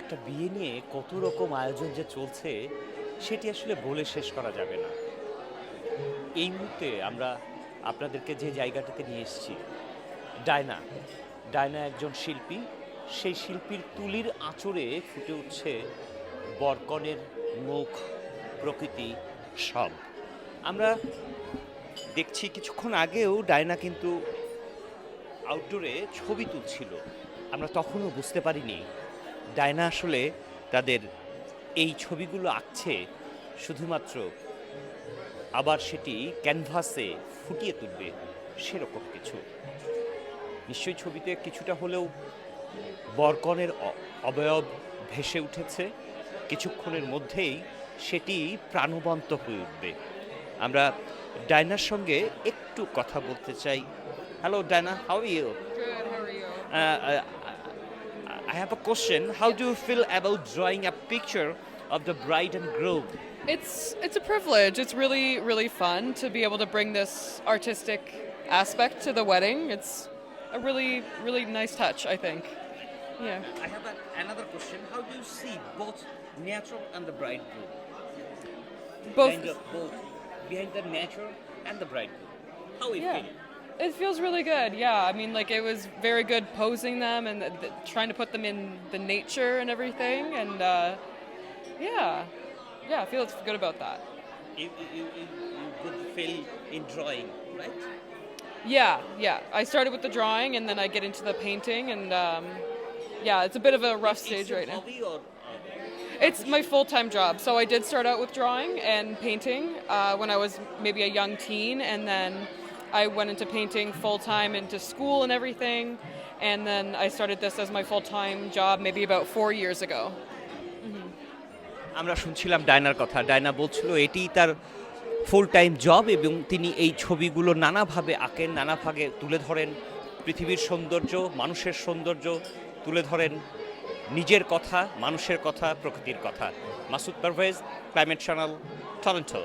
একটা বিয়ে নিয়ে কত রকম আয়োজন যে চলছে, সেটি আসলে বলে শেষ করা যাবে না। এই মুহূর্তে আমরা আপনাদেরকে যে জায়গাটাতে নিয়ে এসেছি, ডায়না। ডায়না একজন শিল্পী। সেই শিল্পীর তুলির আঁচড়ে ফুটে উঠছে বরকনের মুখ, প্রকৃতি সব। আমরা দেখছি কিছুক্ষণ আগেও ডায়না কিন্তু আউটডোরে ছবি তুলছিল। আমরা তখনও বুঝতে পারিনি ডায়না আসলে তাদের এই ছবিগুলো আঁকছে শুধুমাত্র আবার সেটি ক্যানভাসে ফুটিয়ে তুলবে সেরকম কিছু। নিশ্চয়ই ছবিতে কিছুটা হলেও বরকনের অবয়ব ভেসে উঠেছে। কিছুক্ষণের মধ্যেই সেটি প্রাণবন্ত হয়ে উঠবে। আমরা ডায়নার সঙ্গে একটু কথা বলতে চাই। Hello Diana how you? Have a question. How do you feel about drawing a picture of the bride and groom? It's it's a privilege. It's really really fun to be able to bring this artistic aspect to the wedding. It's a really really nice touch, I think. Yeah. I have a, another question. How do you see both natural and the bridegroom? Both Behind the, both behind the nature and the bridegroom. How you Yeah. feel? It feels really good. Yeah. I mean like it was very good posing them and th- th- trying to put them in the nature and everything and uh, yeah. Yeah, I feel it's good about that. You, you, you, you could feel in drawing, right? Yeah, yeah. I started with the drawing and then I get into the painting and um, yeah, it's a bit of a rough It's stage your right now. or uh, It's my full time job. So I did start out with drawing and painting uh, when I was maybe a young teen, and then I went into painting full time into school and everything. And then I started this as my full time job maybe about four years ago. আমরা শুনছিলাম ডায়নার কথা। Diana বলছিল এটি তার full time job এবং তিনি এই ছবিগুলো নানাভাবে আঁকেন নানাভাবে তুলে ধরেন। পৃথিবীর সৌন্দর্য, মানুষের সৌন্দর্য তুলে ধরেন। নিজের কথা, মানুষের কথা, প্রকৃতির কথা। Masud Parvez climate channel Toronto